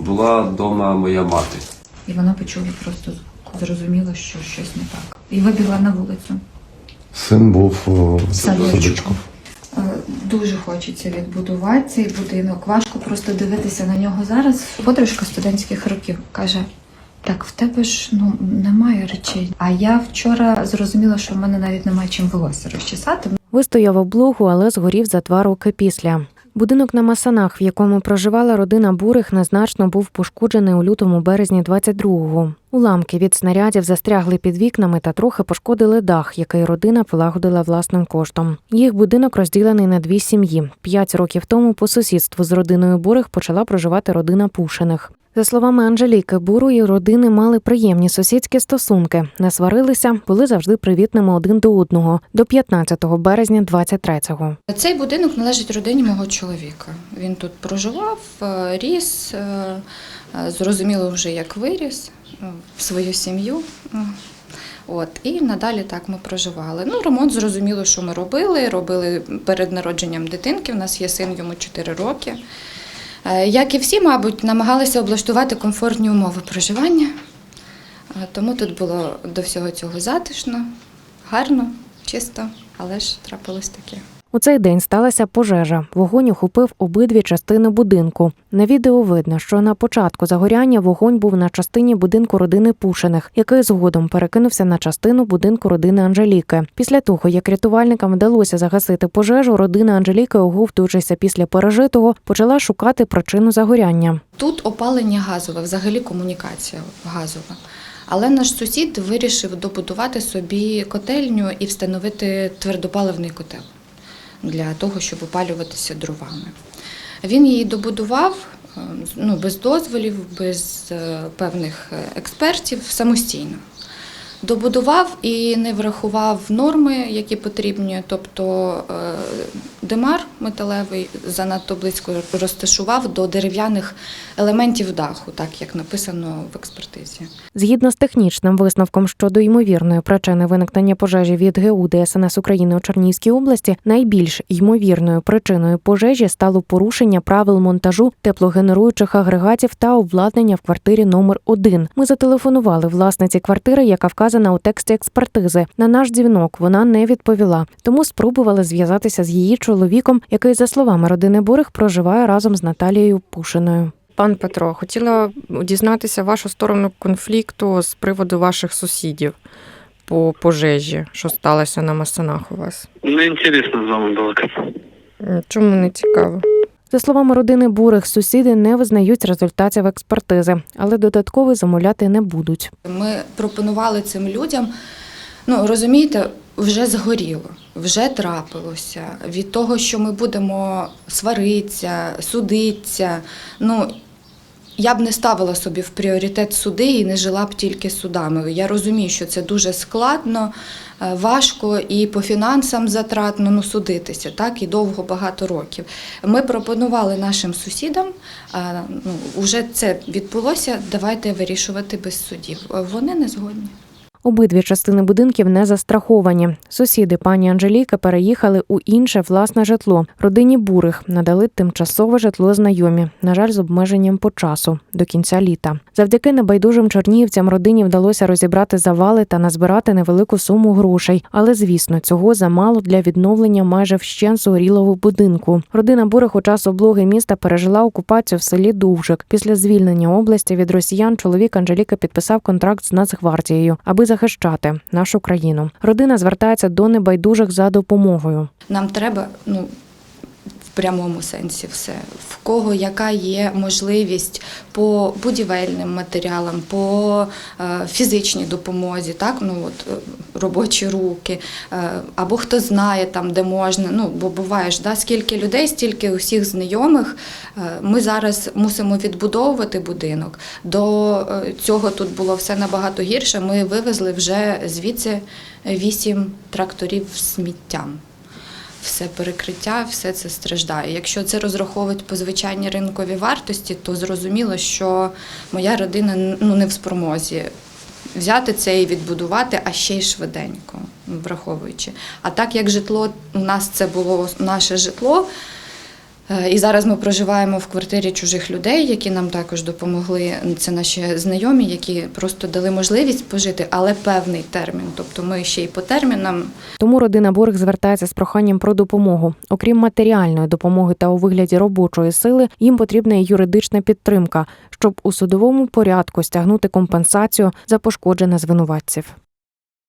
була вдома моя мати. І вона почула просто звук, зрозуміла, що щось не так. І вибігла на вулицю. Син був в Садочку. садочку. Е, Дуже хочеться відбудувати цей будинок. Важко просто дивитися на нього зараз. Подружка студентських років каже: так, в тебе ж ну немає речей. А я вчора зрозуміла, що в мене навіть немає чим волосся розчесати. Вистояв облогу, але згорів за два роки після. Будинок на Масанах, в якому проживала родина Бурих, незначно був пошкоджений у лютому березні 22-го. Уламки від снарядів застрягли під вікнами та трохи пошкодили дах, який родина полагодила власним коштом. Їх будинок розділений на дві сім'ї. П'ять років тому по сусідству з родиною Бурих почала проживати родина Пушиних. За словами Анжеліки, бурої родини мали приємні сусідські стосунки, не сварилися, були завжди привітними один до одного до 15 березня 23-го. Цей будинок належить родині мого чоловіка. Він тут проживав, е, ріс, е, е, зрозуміло вже як виріс в свою сім'ю. От, і надалі так ми проживали. Ну, ремонт зрозуміло, що ми робили. Робили перед народженням дитинки. У нас є син, йому 4 роки. Е, Як і всі, мабуть, намагалися облаштувати комфортні умови проживання. Е, Тому тут було до всього цього затишно, гарно, чисто, але ж трапилось таке. У цей день сталася пожежа. Вогонь охопив обидві частини будинку. На відео видно, що на початку загоряння вогонь був на частині будинку родини Пушиних, який згодом перекинувся на частину будинку родини Анжеліки. Після того, як рятувальникам вдалося загасити пожежу, родина Анжеліки, оговтуючися після пережитого, почала шукати причину загоряння. Тут опалення газове, взагалі комунікація газова. Але наш сусід вирішив добудувати собі котельню і встановити твердопаливний котел для того, щоб опалюватися дровами. Він її добудував е, ну, без дозволів, без е, певних е, експертів самостійно. Добудував і не врахував норми, які потрібні, тобто димар металевий занадто близько розташував до дерев'яних елементів даху, так як написано в експертизі. Згідно з технічним висновком щодо ймовірної причини виникнення пожежі від ГУ ДСНС України у Чернігівській області, найбільш ймовірною причиною пожежі стало порушення правил монтажу теплогенеруючих агрегатів та обладнання в квартирі номер 1 Ми зателефонували власниці квартири, яка вказана у тексті експертизи. На наш дзвінок вона не відповіла, тому спробували зв'язатися з її чоловіком, який, за словами родини Бурих, проживає разом з Наталією Пушиною. Пан Петро, хотіла дізнатися вашу сторону конфлікту з приводу ваших сусідів по пожежі, що сталося на Масанах у вас. Неинтересно з вами балакати. Чому не цікаво? За словами родини Бурих, сусіди не визнають результатів експертизи, але додатково замовляти не будуть. Ми пропонували цим людям, ну розумієте, вже згоріло, вже трапилося. Від того, що ми будемо сваритися, судитися. Ну я б не ставила собі в пріоритет суди і не жила б тільки судами. Я розумію, що це дуже складно, е, важко і по фінансам затратно ну, судитися, так і довго багато років. Ми пропонували нашим сусідам, е, ну вже це відбулося. Давайте вирішувати без судів. Е, Вони не згодні. Обидві частини будинків не застраховані. Сусіди пані Анжеліки переїхали у інше власне житло. Родині Бурих надали тимчасове житло знайомі, на жаль, з обмеженням по часу до кінця літа. Завдяки небайдужим чернігівцям родині вдалося розібрати завали та назбирати невелику суму грошей. Але звісно, цього замало для відновлення майже вщент згорілого будинку. Родина Бурих у час облоги міста пережила окупацію в селі Довжик. Після звільнення області від росіян чоловік Анжеліка підписав контракт з Нацгвардією, аби захищати нашу країну. Родина звертається до небайдужих за допомогою. Нам треба, ну. В прямому сенсі все. В кого яка є можливість по будівельним матеріалам, по е, фізичній допомозі, так, ну от е, робочі руки, е, або хто знає там, де можна. Ну, бо буває ж, да, скільки людей, стільки усіх знайомих. Ми зараз мусимо відбудовувати будинок. До цього тут було все набагато гірше. Ми вивезли вже звідси вісім тракторів з сміттям все перекриття, все це страждає. Якщо це розраховувати по звичайній ринковій вартості, то зрозуміло, що моя родина ну, не в спромозі взяти це і відбудувати, а ще й швиденько, враховуючи. А так як житло у нас це було наше житло. Е, І зараз ми проживаємо в квартирі чужих людей, які нам також допомогли. Це наші знайомі, які просто дали можливість пожити, але певний термін. Тобто ми ще й по термінам Тому родина Борих звертається з проханням про допомогу. Окрім матеріальної допомоги та у вигляді робочої сили, їм потрібна і юридична підтримка, щоб у судовому порядку стягнути компенсацію за пошкоджене звинуватців.